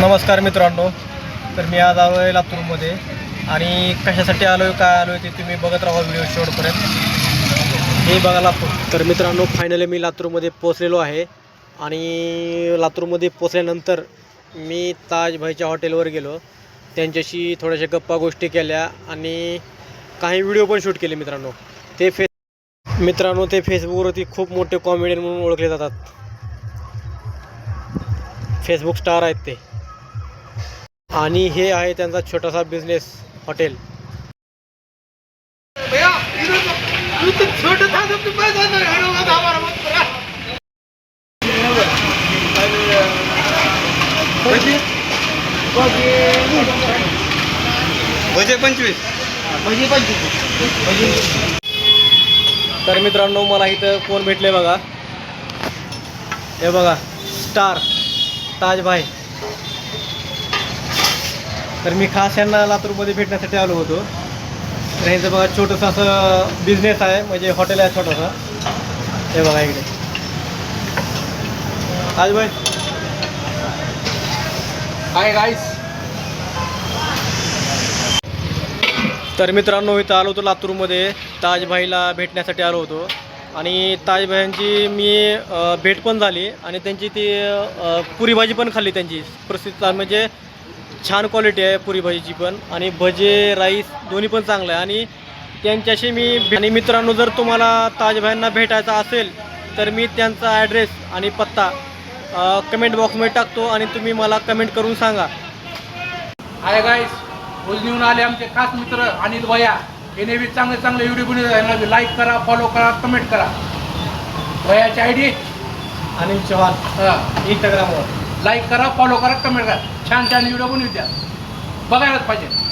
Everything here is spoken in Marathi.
नमस्कार मित्रांनो. तर मी आज आलो आहे लातूरमध्ये. आणि कशासाठी आलो आहे काय आलो आहे ते तुम्ही बघत राहा व्हिडिओ शेवटपर्यंत. हे बघा लातूर. तर मित्रांनो फायनली मी लातूरमध्ये पोचलेलो आहे. आणि लातूरमध्ये पोचल्यानंतर मी ताजभाईच्या हॉटेलवर गेलो. त्यांच्याशी थोड्याशा गप्पा गोष्टी केल्या आणि काही व्हिडिओ पण शूट केले मित्रांनो. ते फे मित्रांनो ते फेसबुकवरती खूप मोठे कॉमेडियन म्हणून ओळखले जातात. फेसबुक स्टार आहेत ते. आणि हे आहे त्यांचा छोटासा बिझनेस हॉटेल भजे पंचवीस. तर मित्रांनो मला इथं कोण भेटले बघा. हे बघा स्टार ताजभाई. तर मी खास यांना लातूरमध्ये भेटण्यासाठी आलो होतो. तर ह्यांचं बघा छोटंसं असं बिझनेस आहे म्हणजे हॉटेल आहे छोटंसं. हे बघा इकडे. ताजभाई हाय गाईस तर मित्रांनो इथं आलो होतो लातूरमध्ये. ताजभाईला भेटण्यासाठी आलो होतो. आणि ताजभाईंची मी भेट पण झाली. आणि त्यांची ती पुरी भाजी पण खाल्ली त्यांची. प्रसिद्ध म्हणजे छान क्वालिटी आहे पुरी भाजीची पण. आणि भजे राईस दोन्ही पण चांगलं आहे. आणि त्यांच्याशी मी आणि मित्रांनो जर तुम्हाला ताजभाईंना भेटायचं असेल तर मी त्यांचा ॲड्रेस आणि पत्ता कमेंट बॉक्समध्ये टाकतो आणि तुम्ही मला कमेंट करून सांगा. हाय गाईस रोज येऊन आले आमचे खास मित्र अनिल भैया. हे नेहमी चांगले चांगले व्हिडिओ बनवतात लाईक करा फॉलो करा कमेंट करा. भैयाची आय डी आणि चव्हाण. इंस्टाग्रामवर लाईक करा फॉलो करा कमेंट करा. छान छान व्हिडिओ बनवू द्या. बघायलाच पाहिजे.